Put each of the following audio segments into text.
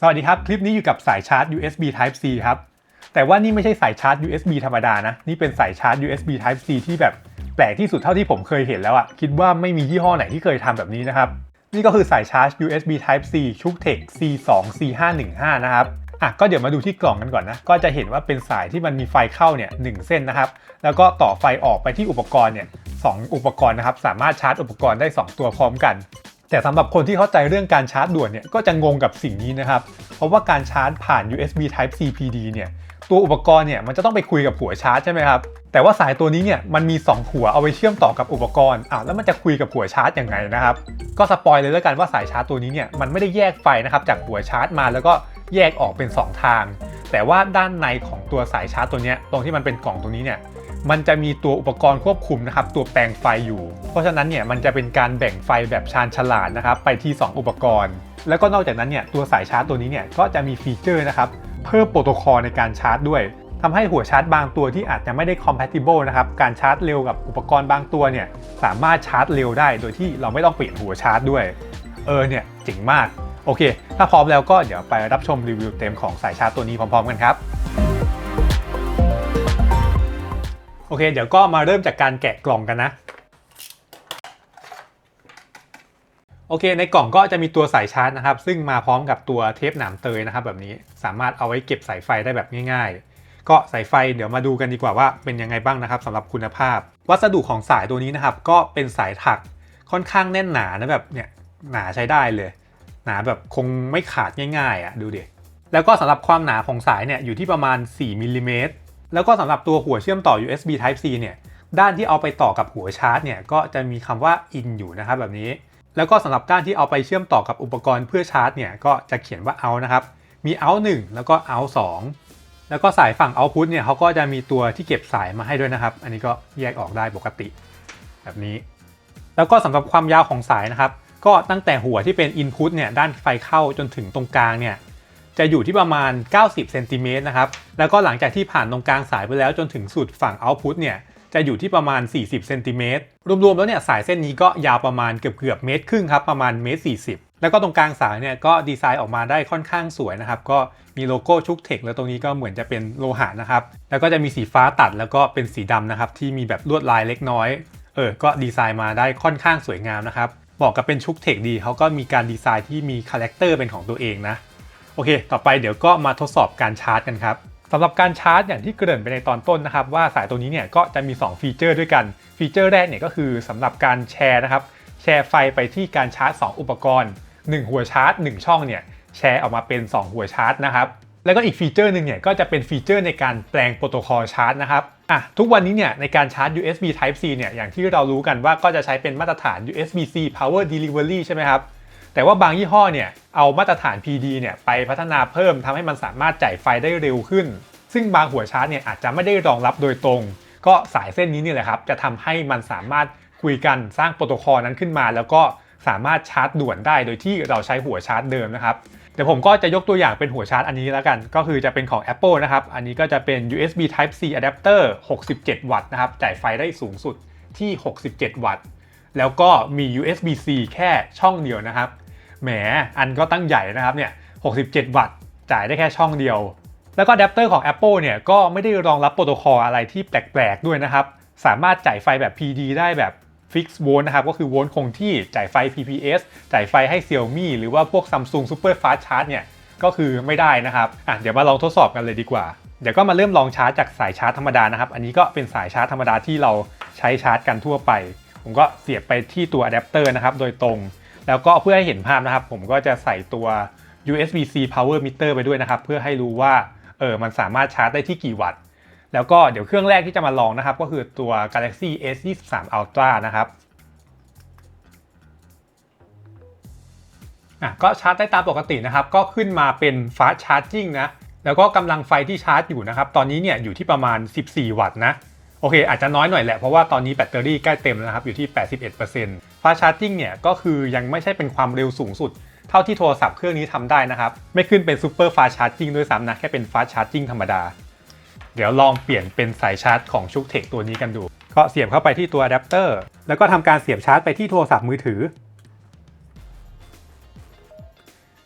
สวัสดีครับ คลิปนี้อยู่กับสายชาร์จ USB Type C ครับ แต่ว่านี่ไม่ใช่สายชาร์จ USB ธรรมดานะ นี่เป็นสายชาร์จ USB Type C ที่แบบแปลกที่สุดเท่าที่ผมเคยเห็นแล้วอะ่ะคิดว่าไม่มียี่ห้อไหนที่เคยทำแบบนี้นะครับ นี่ก็คือสายชาร์จ USB Type C ชุกเทค C2 C515 นะครับอะก็เดี๋ยวมาดูที่กล่องกันก่อนนะ ก็จะเห็นว่าเป็นสายที่มันมีไฟเข้าเนี่ยหเส้นนะครับ แล้วก็ต่อไฟออกไปที่อุปกรณ์เนี่ยสองอุปกรณ์นะครับ สามารถชาร์จอุปกรณ์ได้ 2 ตัวพร้อมกัน แต่สำหรับคนที่เข้าใจเรื่องการชาร์จด่วนเนี่ยก็จะงงกับสิ่งนี้นะครับ เพราะว่าการชาร์จผ่าน USB Type C PD เนี่ยตัวอุปกรณ์เนี่ยมันจะต้องไปคุยกับหัวชาร์จใช่ไหมครับ แต่ว่าสายตัวนี้เนี่ยมันมี 2 หัวเอาไว้เชื่อมต่อกับอุปกรณ์อ้าแล้วมันจะคุยกับหัวชาร์จยังไงนะครับ ก็สปอยเลยแล้วกันว่าสายชาร์จตัวนี้เนี่ยมันไม่ได้แยกไฟนะครับจากหัวชาร์จมาแล้วก็แยกออกเป็น 2 ทาง แต่ว่าด้านในของตัวสายชาร์จตัวนี้ตรงที่มันเป็นกล่องตรงนี้เนี่ย มันจะมีตัวอุปกรณ์ควบคุมนะครับตัวแปลงไฟอยู่ เพราะฉะนั้นเนี่ยมันจะเป็นการแบ่งไฟแบบชาญฉลาดนะครับไปที่ 2 อุปกรณ์ แล้วก็นอกจากนั้นเนี่ยตัวสายชาร์จตัวนี้เนี่ยก็จะมีฟีเจอร์นะครับเพิ่มโปรโตคอลในการชาร์จด้วยทำให้หัวชาร์จบางตัวที่อาจจะไม่ได้ compatible นะครับ การชาร์จเร็วกับอุปกรณ์บางตัวเนี่ยสามารถชาร์จเร็วได้โดยที่เราไม่ต้องเปลี่ยนหัวชาร์จด้วย เออเนี่ยเจ๋งมาก โอเค ถ้าพร้อมแล้วก็เดี๋ยวไปรับชมรีวิวเต็มของสายชาร์จตัวนี้พร้อมๆกันครับ โอเค เดี๋ยวก็มาเริ่มจากการแกะกล่องกันนะ โอเค ในกล่องก็จะมีตัวสายชาร์จนะครับ ซึ่งมาพร้อมกับตัวเทปหนามเตยนะครับ แบบนี้สามารถเอาไว้เก็บสายไฟได้แบบง่ายๆ ก็สายไฟเดี๋ยวมาดูกันดีกว่าว่าเป็นยังไงบ้างนะครับสำหรับคุณภาพ วัสดุของสายตัวนี้นะครับ ก็เป็นสายถักค่อนข้างแน่นหนานะแบบเนี่ยหนาใช้ได้เลย หนาแบบคงไม่ขาดง่ายๆอะดูดิแล้วก็สำหรับความหนาของสายเนี่ยอยู่ที่ประมาณ 4มิลลิเมตร แล้วก็สำหรับตัวหัวเชื่อมต่อ USB Type C เนี่ยด้านที่เอาไปต่อกับหัวชาร์จเนี่ยก็จะมีคำว่า in อยู่นะครับแบบนี้ แล้วก็สำหรับด้านที่เอาไปเชื่อมต่อกับอุปกรณ์เพื่อชาร์จเนี่ยก็จะเขียนว่า out นะครับมี out 1 แล้วก็ out 2 แล้วก็สายฝั่ง output เนี่ยเขาก็จะมีตัวที่เก็บสายมาให้ด้วยนะครับ อันนี้ก็แยกออกได้ปกติ แบบนี้ แล้วก็สำหรับความยาวของสายนะครับ ก็ตั้งแต่หัวที่เป็น input เนี่ยด้านไฟเข้าจนถึงตรงกลางเนี่ย จะอยู่ที่ประมาณ 90เซนติเมตรนะครับ แล้วก็หลังจากที่ผ่านตรงกลางสายไปแล้วจนถึงสุดฝั่ง output เนี่ยจะอยู่ที่ประมาณ 40เซนติเมตรรวมๆแล้วเนี่ยสายเส้นนี้ก็ยาวประมาณเกือบๆเมตรครึ่งครับประมาณเมตร40 แล้วก็ตรงกลางสายเนี่ยก็ดีไซน์ออกมาได้ค่อนข้างสวยนะครับ ก็มีโลโก้ชุกเทคแล้วตรงนี้ก็เหมือนจะเป็นโลหะนะครับ แล้วก็จะมีสีฟ้าตัดแล้วก็เป็นสีดำนะครับที่มีแบบลวดลายเล็กน้อย เออ ก็ดีไซน์มาได้ค่อนข้างสวยงามนะครับเหมาะกับเป็นชุกเทคดีเขาก็มีการดีไซน์ที่มีคาแรคเตอร์เป็นของตัวเองนะ โอเค ต่อไปเดี๋ยวก็มาทดสอบการชาร์จกันครับสำหรับการชาร์จอย่างที่เกริ่นไปในตอนต้นนะครับ ว่าสายตัวนี้เนี่ยก็จะมี 2 ฟีเจอร์ด้วยกัน ฟีเจอร์แรกเนี่ยก็คือสำหรับการแชร์นะครับ แชร์ไฟไปที่การชาร์จ 2 อุปกรณ์ 1 หัวชาร์จ 1 ช่องเนี่ยแชร์ออกมาเป็น 2 หัวชาร์จนะครับแล้วก็อีกฟีเจอร์หนึ่งเนี่ยก็จะเป็นฟีเจอร์ในการแปลงโปรโตคอลชาร์จนะครับอะทุกวันนี้เนี่ยในการชาร์จ USB Type C เนี่ยอย่างที่เรารู้กันว่าก็จะใช้เป็นมาตรฐาน USB-C Power Delivery ใช่ไหมครับ แต่ว่าบางยี่ห้อเนี่ยเอามาตรฐาน PD เนี่ยไปพัฒนาเพิ่มทำให้มันสามารถจ่ายไฟได้เร็วขึ้น ซึ่งบางหัวชาร์จเนี่ยอาจจะไม่ได้รองรับโดยตรง ก็สายเส้นนี้นี่แหละครับ จะทำให้มันสามารถคุยกันสร้างโปรโตคอลนั้นขึ้นมา แล้วก็สามารถชาร์จด่วนได้โดยที่เราใช้หัวชาร์จเดิมนะครับเดี๋ยวผมก็จะยกตัวอย่างเป็นหัวชาร์จอันนี้แล้วกัน ก็คือจะเป็นของ Apple นะครับ อันนี้ก็จะเป็น USB Type C adapter 67 วัตต์นะครับ จ่ายไฟได้สูงสุดที่ 67 วัตต์ แล้วก็มี USB-C แค่ช่องเดียวนะครับ แหมอันก็ตั้งใหญ่นะครับเนี่ย 67 วัตต์จ่ายได้แค่ช่องเดียว แล้วก็อะแดปเตอร์ของ Apple เนี่ยก็ไม่ได้รองรับโปรโตคอลอะไรที่แปลกๆด้วยนะครับ สามารถจ่ายไฟแบบ PD ได้แบบ Fix Volt นะครับก็คือโวลต์คงที่จ่ายไฟ PPS จ่ายไฟให้ Xiaomi หรือว่าพวก Samsung Super Fast Charge เนี่ยก็คือไม่ได้นะครับอะเดี๋ยวมาลองทดสอบกันเลยดีกว่า เดี๋ยวก็มาเริ่มลองชาร์จจากสายชาร์จธรรมดานะครับ อันนี้ก็เป็นสายชาร์จธรรมดาที่เราใช้ชาร์จกันทั่วไป ผมก็เสียบไปที่ตัวอะแดปเตอร์นะครับโดยตรง แล้วก็เพื่อให้เห็นภาพนะครับ ผมก็จะใส่ตัว USB-C Power Meter ไปด้วยนะครับ เพื่อให้รู้ว่าเออมันสามารถชาร์จได้ที่กี่วัตต์ แล้วก็เดี๋ยวเครื่องแรกที่จะมาลองนะครับ ก็คือตัว Galaxy S23 Ultra นะครับอะก็ชาร์จได้ตามปกตินะครับ ก็ขึ้นมาเป็น fast charging นะ แล้วก็กำลังไฟที่ชาร์จอยู่นะครับ ตอนนี้เนี่ยอยู่ที่ประมาณ 14 วัตต์นะ อเคอาจจะน้อยหน่อยแหละเพราะว่าตอนนี้แบตเตอรี่ใกล้เต็มแล้วนะครับอยู่ที่ 81% fast charging เนี่ยก็คือยังไม่ใช่เป็นความเร็วสูงสุด เท่าที่โทรศัพท์เครื่องนี้ทำได้นะครับ ไม่ขึ้นเป็น super fast charging ด้วยซ้ำนะ แค่เป็น fast charging ธรรมดา เดี๋ยวลองเปลี่ยนเป็นสายชาร์จของชุกเทคตัวนี้กันดู ก็เสียบเข้าไปที่ตัวอะแดปเตอร์แล้วก็ทำการเสียบชาร์จไปที่โทรศัพท์มือถือ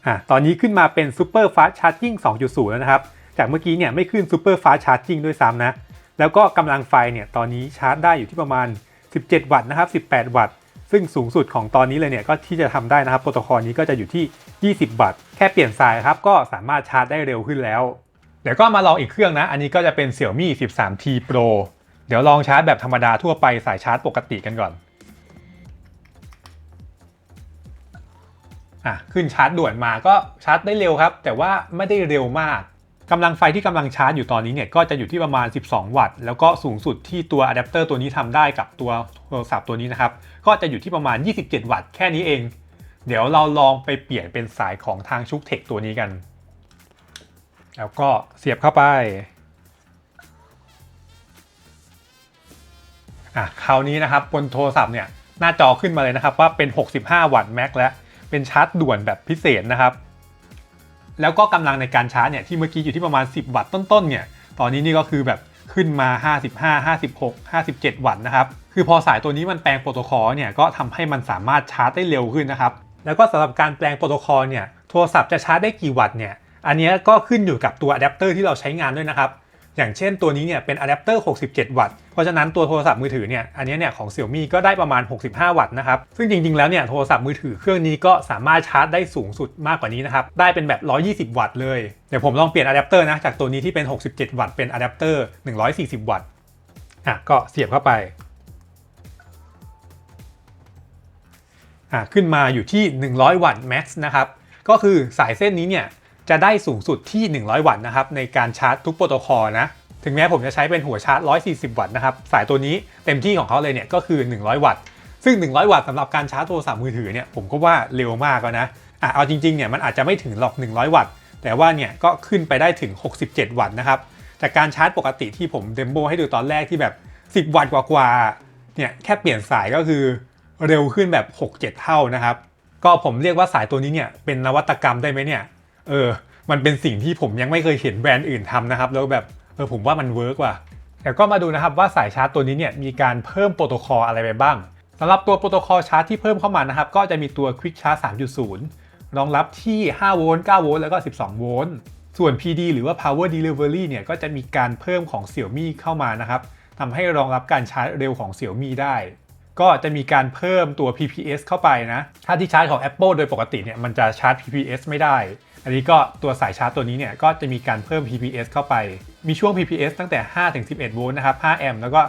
อะตอนนี้ขึ้นมาเป็น Super Fast Charging 2.0 แล้วนะครับ จากเมื่อกี้เนี่ยไม่ขึ้น Super Fast Charging ด้วยซ้ำนะ แล้วก็กำลังไฟเนี่ยตอนนี้ชาร์จได้อยู่ที่ประมาณ 17 วัตต์นะครับ 18 วัตต์ ซึ่งสูงสุดของตอนนี้เลยเนี่ยก็ที่จะทำได้นะครับโปรโตคอลนี้ก็จะอยู่ที่ 20 วัตต์ แค่เปลี่ยนสายครับก็สามารถชาร์จได้เร็วขึ้นแล้ว เดี๋ยวก็มาลองอีกเครื่องนะ อันนี้ก็จะเป็น Xiaomi 13T Pro เดี๋ยวลองชาร์จแบบธรรมดาทั่วไปสายชาร์จปกติกันก่อนอะขึ้นชาร์จด่วนมาก็ชาร์จได้เร็วครับ แต่ว่าไม่ได้เร็วมาก กำลังไฟที่กำลังชาร์จอยู่ตอนนี้เนี่ยก็จะอยู่ที่ประมาณ 12 วัตต์ แล้วก็สูงสุดที่ตัวอะแดปเตอร์ตัวนี้ทำได้กับตัวโทรศัพท์ตัวนี้นะครับ ก็จะอยู่ที่ประมาณ 27 วัตต์แค่นี้เอง เดี๋ยวเราลองไปเปลี่ยนเป็นสายของทางชุกเทคตัวนี้กัน แล้วก็เสียบเข้าไปอะคราวนี้นะครับบนโทรศัพท์เนี่ยหน้าจอขึ้นมาเลยนะครับว่าเป็น 65 วัตต์แม็กแล้วเป็นชาร์จด่วนแบบพิเศษนะครับ แล้วก็กำลังในการชาร์จเนี่ยที่เมื่อกี้อยู่ที่ประมาณ 10 วัตต์ต้นๆเนี่ยตอนนี้นี่ก็คือแบบขึ้นมา 55 56 57 วัตต์นะครับคือพอสายตัวนี้มันแปลงโปรโตคอลเนี่ยก็ทำให้มันสามารถชาร์จได้เร็วขึ้นนะครับแล้วก็สำหรับการแปลงโปรโตคอลเนี่ยโทรศัพท์จะชาร์จได้กี่วัตต์เนี่ยอันนี้ก็ขึ้นอยู่กับตัวอะแดปเตอร์ที่เราใช้งานด้วยนะครับ อย่างเช่นตัวนี้เนี่ยเป็นอะแดปเตอร์ 67 วัตต์ เพราะฉะนั้นตัวโทรศัพท์มือถือเนี่ย อันนี้เนี่ยของ Xiaomi ก็ได้ประมาณ 65 วัตต์นะครับ ซึ่งจริง ๆ แล้วเนี่ยโทรศัพท์มือถือเครื่องนี้ก็สามารถชาร์จได้สูงสุดมากกว่านี้นะครับ ได้เป็นแบบ 120 วัตต์เลย เดี๋ยวผมลองเปลี่ยนอะแดปเตอร์นะ จากตัวนี้ที่เป็น 67 วัตต์ เป็นอะแดปเตอร์ 140 วัตต์ อะ ก็เสียบเข้าไป อะ ขึ้นมาอยู่ที่ 100 วัตต์แม็กซ์นะครับ ก็คือสายเส้นนี้เนี่ย จะได้สูงสุดที่ 100 วัตต์นะครับในการชาร์จทุกโปรโตคอลนะ ถึงแม้ผมจะใช้เป็นหัวชาร์จ 140 วัตต์นะครับ สายตัวนี้เต็มที่ของเขาเลยเนี่ยก็คือ 100 วัตต์ ซึ่ง 100 วัตต์สำหรับการชาร์จโทรศัพท์มือถือเนี่ยผมก็ว่าเร็วมากแล้วนะอะเอาจริงๆเนี่ยมันอาจจะไม่ถึงหรอก 100 วัตต์ แต่ว่าเนี่ยก็ขึ้นไปได้ถึง 67 วัตต์นะครับ จากการชาร์จปกติที่ผมเดโมให้ดูตอนแรกที่แบบ 10 วัตต์กว่าๆ เนี่ยแค่เปลี่ยนสายก็คือเร็วขึ้นแบบ 6-7 เท่านะครับ ก็ผมเรียกว่าสายตัวนี้เนี่ยเป็นนวัตกรรมได้ไหมเนี่ย เออ มันเป็นสิ่งที่ผมยังไม่เคยเห็นแบรนด์อื่นทำนะครับ แล้วแบบเออผมว่ามันเวิร์กว่ะเดี๋ยวก็มาดูนะครับว่าสายชาร์จตัวนี้เนี่ยมีการเพิ่มโปรโตคอลอะไรไปบ้างสำหรับตัวโปรโตคอลชาร์จที่เพิ่มเข้ามานะครับ ก็จะมีตัว Quick Charge 3.0 รองรับที่ 5 โวลต์ 9 โวลต์ แล้วก็ 12 โวลต์ ส่วน PD หรือว่า Power Delivery เนี่ย ก็จะมีการเพิ่มของ Xiaomi เข้ามานะครับทำให้รองรับการชาร์จเร็วของ Xiaomi ได้ ก็จะมีการเพิ่มตัว PPS เข้าไปนะ ถ้าที่ชาร์จของ Apple โดยปกติเนี่ย มันจะชาร์จ PPS ไม่ได้ อันนี้ก็ตัวสายชาร์จตัวนี้เนี่ยก็จะมีการเพิ่ม PPS เข้าไป มีช่วง PPS ตั้งแต่ 5-11 โวลต์นะครับ 5 แอมป์แล้วก็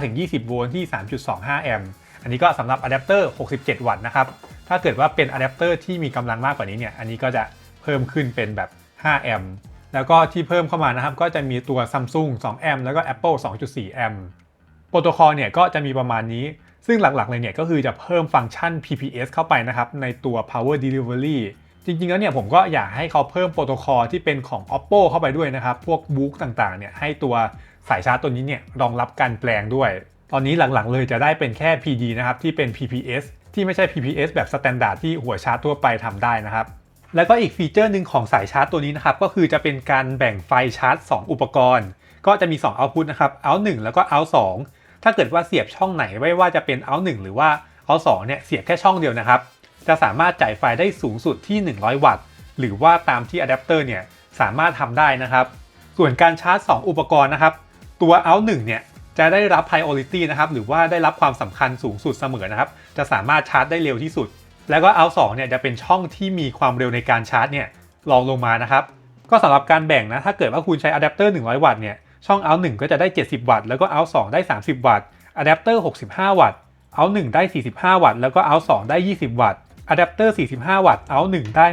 5-20 โวลต์ที่ 3.25 แอมป์อันนี้ก็สำหรับอะแดปเตอร์ 67 วัตต์นะครับ ถ้าเกิดว่าเป็นอะแดปเตอร์ที่มีกำลังมากกว่านี้เนี่ย อันนี้ก็จะเพิ่มขึ้นเป็นแบบ 5 แอมป์แล้วก็ที่เพิ่มเข้ามานะครับ ก็จะมีตัว Samsung 2 แอมป์แล้วก็ Apple 2.4 แอมป์โปรโตคอลเนี่ยก็จะมีประมาณนี้ ซึ่งหลักๆเลยเนี่ยก็คือจะเพิ่มฟังก์ชัน PPS เข้าไปนะครับในตัว Power Delivery จริงๆ แล้วเนี่ยผมก็อยากให้เขาเพิ่มโปรโตคอลที่เป็นของ Oppo เข้าไปด้วยนะครับ พวกบุ๊กต่างๆ เนี่ยให้ตัวสายชาร์จตัวนี้เนี่ยรองรับการแปลงด้วย ตอนนี้หลังๆ เลยจะได้เป็นแค่ PD นะครับที่เป็น PPS ที่ไม่ใช่ PPS แบบสแตนดาร์ดที่หัวชาร์จทั่วไปทำได้นะครับ แล้วก็อีกฟีเจอร์หนึ่งของสายชาร์จตัวนี้นะครับ ก็คือจะเป็นการแบ่งไฟชาร์จ 2 อุปกรณ์ ก็จะมี 2 output นะครับ out 1แล้วก็ out 2ถ้าเกิดว่าเสียบช่องไหนไม่ว่าจะเป็น out 1หรือว่า out 2เนี่ยเสียบแค่ช่องเดียวนะครับ จะสามารถจ่ายไฟได้สูงสุดที่ 100 วัตต์ หรือว่าตามที่อะแดปเตอร์เนี่ยสามารถทำได้นะครับ ส่วนการชาร์จ 2 อุปกรณ์นะครับ ตัว out 1เนี่ยจะได้รับ priority นะครับ หรือว่าได้รับความสำคัญสูงสุดเสมอนะครับ จะสามารถชาร์จได้เร็วที่สุด แล้วก็ out 2เนี่ยจะเป็นช่องที่มีความเร็วในการชาร์จเนี่ยรองลงมานะครับ ก็สำหรับการแบ่งนะ ถ้าเกิดว่าคุณใช้อะแดปเตอร์100 วัตต์เนี่ย ช่อง out 1ก็จะได้ 70 วัตต์ แล้วก็ out 2ได้ 30 วัตต์ อะแดปเตอร์ 65 วัตต์ out 1ได้ 45 วัตต์ แล้วก็ out 2ได้ 20 วัตต์ อะแดปเตอร์ 45 วัตต์ out 1ได้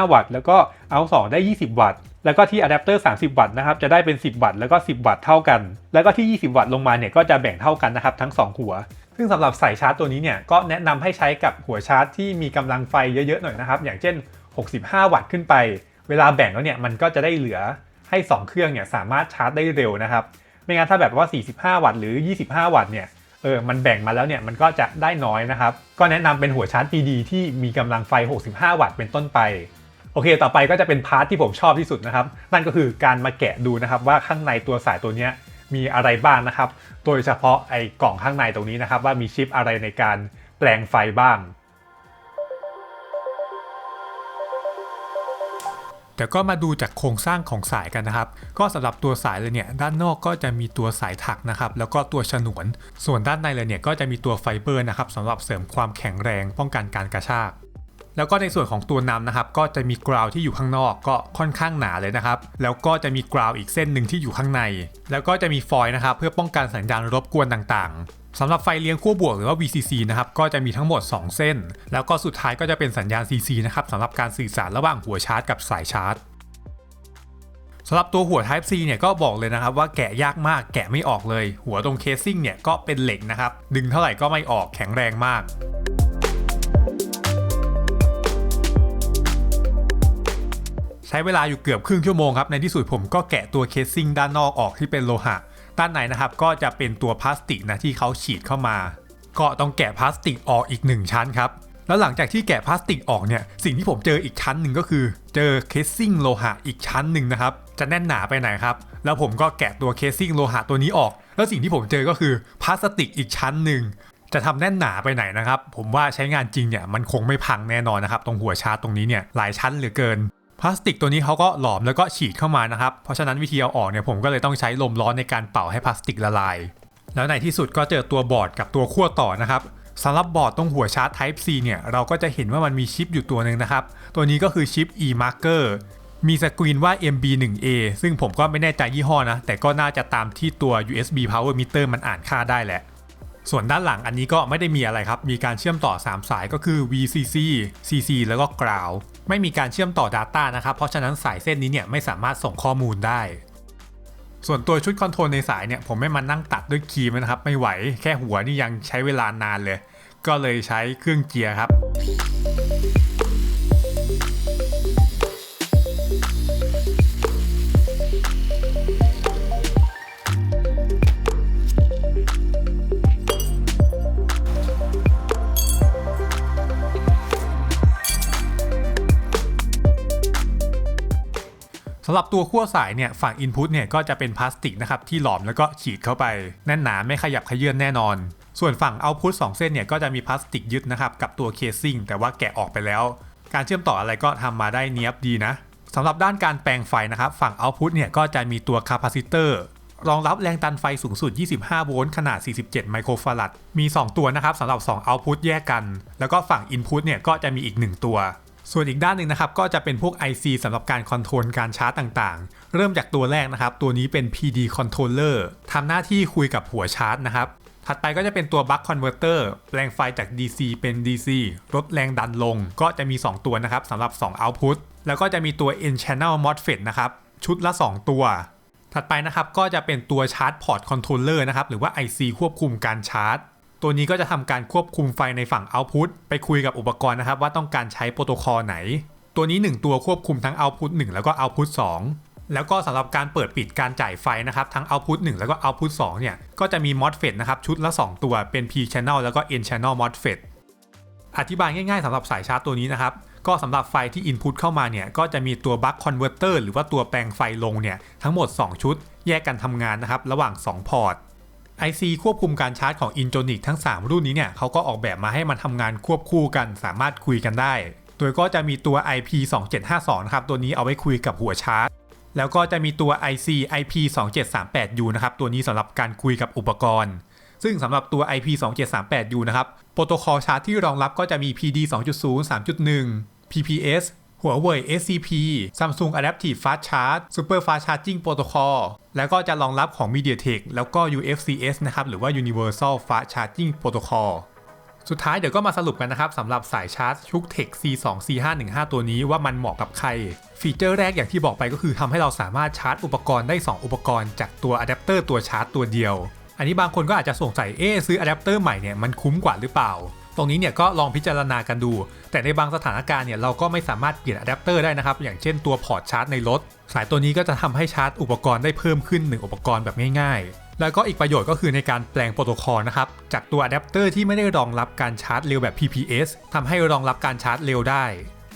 25 วัตต์ แล้วก็ out 2ได้ 20 วัตต์ แล้วก็ที่อะแดปเตอร์ 30 วัตต์นะครับ จะได้เป็น 10 วัตต์ แล้วก็ 10 วัตต์เท่ากัน แล้วก็ที่ 20 วัตต์ลงมาเนี่ยก็จะแบ่งเท่ากันนะครับทั้ง 2 หัว ซึ่งสำหรับสายชาร์จตัวนี้เนี่ยก็แนะนำให้ใช้กับหัวชาร์จที่มีกำลังไฟเยอะๆหน่อยนะครับ อย่างเช่น 65 วัตต์ขึ้นไป เวลาแบ่งแล้วเนี่ยมันก็จะได้เหลือให้ 2 เครื่องเนี่ยสามารถชาร์จได้เร็วนะครับ ไม่งั้นถ้าแบบว่า 45 วัตต์หรือ 25 วัตต์เนี่ย เออมันแบ่งมาแล้วเนี่ยมันก็จะได้น้อยนะครับ ก็แนะนำเป็นหัวชาร์จ PD ที่มีกำลังไฟ 65 วัตต์เป็นต้นไป โอเค ต่อไปก็จะเป็นพาร์ทที่ผมชอบที่สุดนะครับ นั่นก็คือการมาแกะดูนะครับว่าข้างในตัวสายตัวนี้มีอะไรบ้างนะครับ โดยเฉพาะไอ้กล่องข้างในตรงนี้นะครับ ว่ามีชิปอะไรในการแปลงไฟบ้าง แต่ก็มาดูจากโครงสร้างของสายกันนะครับ ก็สำหรับตัวสายเลยเนี่ยด้านนอกก็จะมีตัวสายถักนะครับแล้วก็ตัวฉนวน ส่วนด้านในเลยเนี่ยก็จะมีตัวไฟเบอร์นะครับสำหรับเสริมความแข็งแรงป้องกันการกระชาก แล้วก็ในส่วนของตัวนำนะครับก็จะมีกราวที่อยู่ข้างนอกก็ค่อนข้างหนาเลยนะครับ แล้วก็จะมีกราวอีกเส้นหนึ่งที่อยู่ข้างใน แล้วก็จะมีฟอยล์นะครับเพื่อป้องกันสัญญาณรบกวนต่างๆสำหรับไฟเลี้ยงขั้วบวกหรือว่า VCC นะครับก็จะมีทั้งหมด 2 เส้น แล้วก็สุดท้ายก็จะเป็นสัญญาณ CC นะครับสำหรับการสื่อสารระหว่างหัวชาร์จกับสายชาร์จสำหรับตัวหัว Type C เนี่ยก็บอกเลยนะครับว่าแกะยากมากแกะไม่ออกเลย หัวตรงเคสซิ่งเนี่ยก็เป็นเหล็กนะครับดึงเท่าไหร่ก็ไม่ออกแข็งแรงมาก ใช้เวลาอยู่เกือบครึ่งชั่วโมงครับในที่สุดผมก็แกะตัวเคสซิ่งด้านนอกออกที่เป็นโลหะ ด้านในนะครับก็จะเป็นตัวพลาสติกนะที่เขาฉีดเข้ามา ก็ต้องแกะพลาสติกออกอีก 1 ชั้นครับแล้วหลังจากที่แกะพลาสติกออกเนี่ยสิ่งที่ผมเจออีกชั้นหนึ่งก็คือ เจอเคสซิ่งโลหะอีกชั้นหนึ่งนะครับจะแน่นหนาไปไหนครับแล้วผมก็แกะตัวเคสซิ่งโลหะตัวนี้ออก แล้วสิ่งที่ผมเจอก็คือพลาสติกอีกชั้นหนึ่งจะทำแน่นหนาไปไหนนะครับ ผมว่าใช้งานจริงเนี่ยมันคงไม่พังแน่นอนนะครับ ตรงหัวชาร์จตรงนี้เนี่ยหลายชั้นเหลือเกิน พลาสติกตัวนี้เขาก็หลอมแล้วก็ฉีดเข้ามานะครับ เพราะฉะนั้นวิธีเอาออกเนี่ยผมก็เลยต้องใช้ลมร้อนในการเป่าให้พลาสติกละลาย แล้วในที่สุดก็เจอตัวบอร์ดกับตัวขั้วต่อนะครับสำหรับบอร์ดตรงหัวชาร์จ Type C เนี่ยเราก็จะเห็นว่ามันมีชิปอยู่ตัวหนึ่งนะครับ ตัวนี้ก็คือชิป e-marker มีสกรีนว่า MB1A ซึ่งผมก็ไม่แน่ใจยี่ห้อนะ แต่ก็น่าจะตามที่ตัว USB power meter มันอ่านค่าได้แหละ ส่วนด้านหลังอันนี้ก็ไม่ได้มีอะไรครับ มีการเชื่อมต่อ 3 สายก็คือ VCC CC แล้วก็ Ground ไม่มีการเชื่อมต่อ Data นะครับ เพราะฉะนั้นสายเส้นนี้เนี่ยไม่สามารถส่งข้อมูลได้ ส่วนตัวชุดคอนโทรลในสายเนี่ยผมไม่มานั่งตัดด้วยคีย์นะครับ ไม่ไหวแค่หัวนี่ยังใช้เวลานานเลย ก็เลยใช้เครื่องเกียร์ครับำหรับตัวขั้วสายเนี่ยฝั่ง Input เนี่ยก็จะเป็นพลาสติกนะครับที่หลอมแล้วก็ฉีดเข้าไปแน่นหนาไม่ขยับขยื่นแน่นอน ส่วนฝั่ง Output 2 เส้นเนี่ยก็จะมีพลาสติกยึดนะครับกับตัวเคสซิ่งแต่ว่าแกะออกไปแล้ว การเชื่อมต่ออะไรก็ทำมาได้เนียบดีนะสำหรับด้านการแปลงไฟนะครับฝั่ง Output เนี่ยก็จะมีตัวคาปาซิเตอร์รองรับแรงดันไฟสูงสุด 25 โวลต์ ขนาด 47 ไมโครฟารัดมี 2 ตัวนะครับสำหรับ 2 Output แยกกัน แล้วก็ฝั่ง Input เนี่ยก็จะมีอีก 1 ตัว ส่วนอีกด้านหนึ่งนะครับก็จะเป็นพวก IC สำหรับการคอนโทรลการชาร์จต่างๆ เริ่มจากตัวแรกนะครับ ตัวนี้เป็น PD controller ทำหน้าที่คุยกับหัวชาร์จนะครับ ถัดไปก็จะเป็นตัว buck converter แปลงไฟจาก DC เป็น DC ลดแรงดันลง ก็จะมี 2 ตัวนะครับสำหรับ 2 output แล้วก็จะมีตัว N channel MOSFET นะครับชุดละ 2 ตัว ถัดไปนะครับก็จะเป็นตัวชาร์จพอร์ตคอนโทรลเลอร์นะครับหรือว่า IC ควบคุมการชาร์จ ตัวนี้ก็จะทำการควบคุมไฟในฝั่ง Output ไปคุยกับอุปกรณ์นะครับ ว่าต้องการใช้โปรโตคอลไหน ตัวนี้ 1 ตัวควบคุมทั้ง Output 1 แล้วก็ Output 2 แล้วก็สำหรับการเปิดปิดการจ่ายไฟนะครับ ทั้ง Output 1 แล้วก็ Output 2 เนี่ย ก็จะมี MOSFET นะครับ ชุดละ 2 ตัวเป็น P channel แล้วก็ N channel MOSFET อธิบายง่ายๆสำหรับสายชาร์จตัวนี้นะครับ ก็สำหรับไฟที่ Input เข้ามาเนี่ย ก็จะมีตัว Buck Converter หรือว่าตัวแปลงไฟลงเนี่ยทั้งหมด 2 ชุด แยกกันทำงานนะครับระหว่าง 2 พอร์ต IC ควบคุมการชาร์จของ Injonic ทั้ง 3 รุ่นนี้เนี่ยเขาก็ออกแบบมาให้มันทำงานควบคู่กันสามารถคุยกันได้ โดยก็จะมีตัว IP 2752นะครับตัวนี้เอาไว้คุยกับหัวชาร์จ แล้วก็จะมีตัว IC IP 2738U นะครับตัวนี้สำหรับการคุยกับอุปกรณ์ ซึ่งสำหรับตัว IP 2738U นะครับโปรโตคอลชาร์จที่รองรับก็จะมี PD 2.0 3.1 PPS หัวเว่ย SCP Samsung Adaptive Fast Charge Super Fast Charging Protocol แล้วก็จะรองรับของ MediaTek แล้วก็ UFCS นะครับ หรือว่า Universal Fast Charging Protocol สุดท้ายเดี๋ยวก็มาสรุปกันนะครับสำหรับสายชาร์จชุก Tech C2 C515 ตัวนี้ว่ามันเหมาะกับใคร ฟีเจอร์แรกอย่างที่บอกไปก็คือทำให้เราสามารถชาร์จอุปกรณ์ได้ 2 อุปกรณ์จากตัวอะแดปเตอร์ตัวชาร์จตัวเดียว อันนี้บางคนก็อาจจะสงสัยเอ๊ะซื้ออะแดปเตอร์ใหม่เนี่ยมันคุ้มกว่าหรือเปล่า รงนี้เนี่ยก็ลองพิจารณากันดู แต่ในบางสถานการณ์เนี่ยเราก็ไม่สามารถเปลี่ยนอะแดปเตอร์ได้นะครับ อย่างเช่นตัวพอร์ตชาร์จในรถ สายตัวนี้ก็จะทำให้ชาร์จอุปกรณ์ได้เพิ่มขึ้น 1 อุปกรณ์แบบง่ายๆ แล้วก็อีกประโยชน์ก็คือในการแปลงโปรโตคอลนะครับ จากตัวอะแดปเตอร์ที่ไม่ได้รองรับการชาร์จเร็วแบบ PPS ทำให้รองรับการชาร์จเร็วได้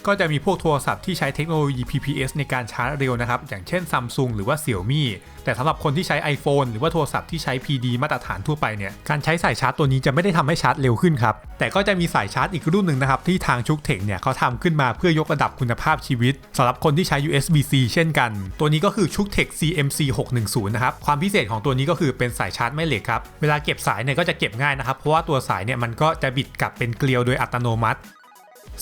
ก็จะมีพวกโทรศัพท์ที่ใช้เทคโนโลยี PPS ในการชาร์จเร็วนะครับ อย่างเช่น Samsung หรือว่า Xiaomi แต่สำหรับคนที่ใช้ iPhone หรือว่าโทรศัพท์ที่ใช้ PD มาตรฐานทั่วไปเนี่ย การใช้สายชาร์จตัวนี้จะไม่ได้ทำให้ชาร์จเร็วขึ้นครับ แต่ก็จะมีสายชาร์จอีกรุ่นหนึ่งนะครับ ที่ทางชุกเทคเนี่ยเขาทำขึ้นมาเพื่อยกระดับคุณภาพชีวิตสำหรับคนที่ใช้ USB-C เช่นกัน ตัวนี้ก็คือชุกเทค CMC 610นะครับ ความพิเศษของตัวนี้ก็คือเป็นสายชาร์จแม่เหล็กครับ เวลาเก็บสายเนี่ยก็จะเก็บง่ายนะครับ เพราะว่าตัวสายเนี่ยมันก็จะบิดกลับเป็นเกลียวโดยอัตโนมัติ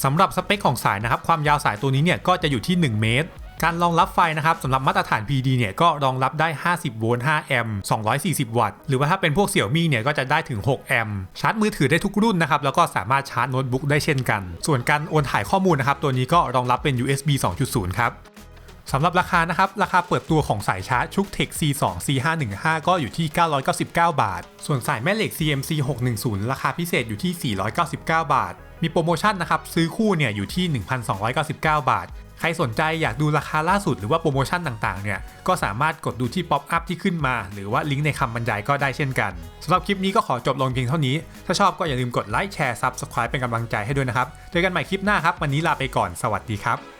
สำหรับสเปคของสายนะครับความยาวสายตัวนี้เนี่ยก็จะอยู่ที่ 1 เมตรการรองรับไฟนะครับสำหรับมาตรฐาน PD เนี่ยก็รองรับได้ 50 โวลต์ 5 แอมป์ 240 วัตต์ หรือว่าถ้าเป็นพวกเสี่ยวมี่เนี่ยก็จะได้ถึง 6 แอมป์ ชาร์จมือถือได้ทุกรุ่นนะครับ แล้วก็สามารถชาร์จโน้ตบุ๊กได้เช่นกัน ส่วนการโอนถ่ายข้อมูลนะครับ ตัวนี้ก็รองรับเป็น USB 2.0 ครับสำหรับราคานะครับ ราคาเปิดตัวของสายชาร์จชุก Tech C2 C515 ก็อยู่ที่ 999 บาท ส่วนสายแม่เหล็ก CMC 610ราคาพิเศษอยู่ที่ 499 บาท มีโปรโมชั่นนะครับ ซื้อคู่เนี่ยอยู่ที่ 1,299 บาท ใครสนใจอยากดูราคาล่าสุดหรือว่าโปรโมชั่นต่างๆ เนี่ย ก็สามารถกดดูที่ป๊อปอัพที่ขึ้นมา หรือว่าลิงก์ในคำบรรยายก็ได้เช่นกันสำหรับคลิปนี้ก็ขอจบลงเพียงเท่านี้ ถ้าชอบก็อย่าลืมกดไลค์แชร์ซับสไครป์เป็นกำลังใจให้ด้วยนะครับเจอกันใหม่คลิปหน้าครับวันนี้ลาไปก่อนสวัสดีครับ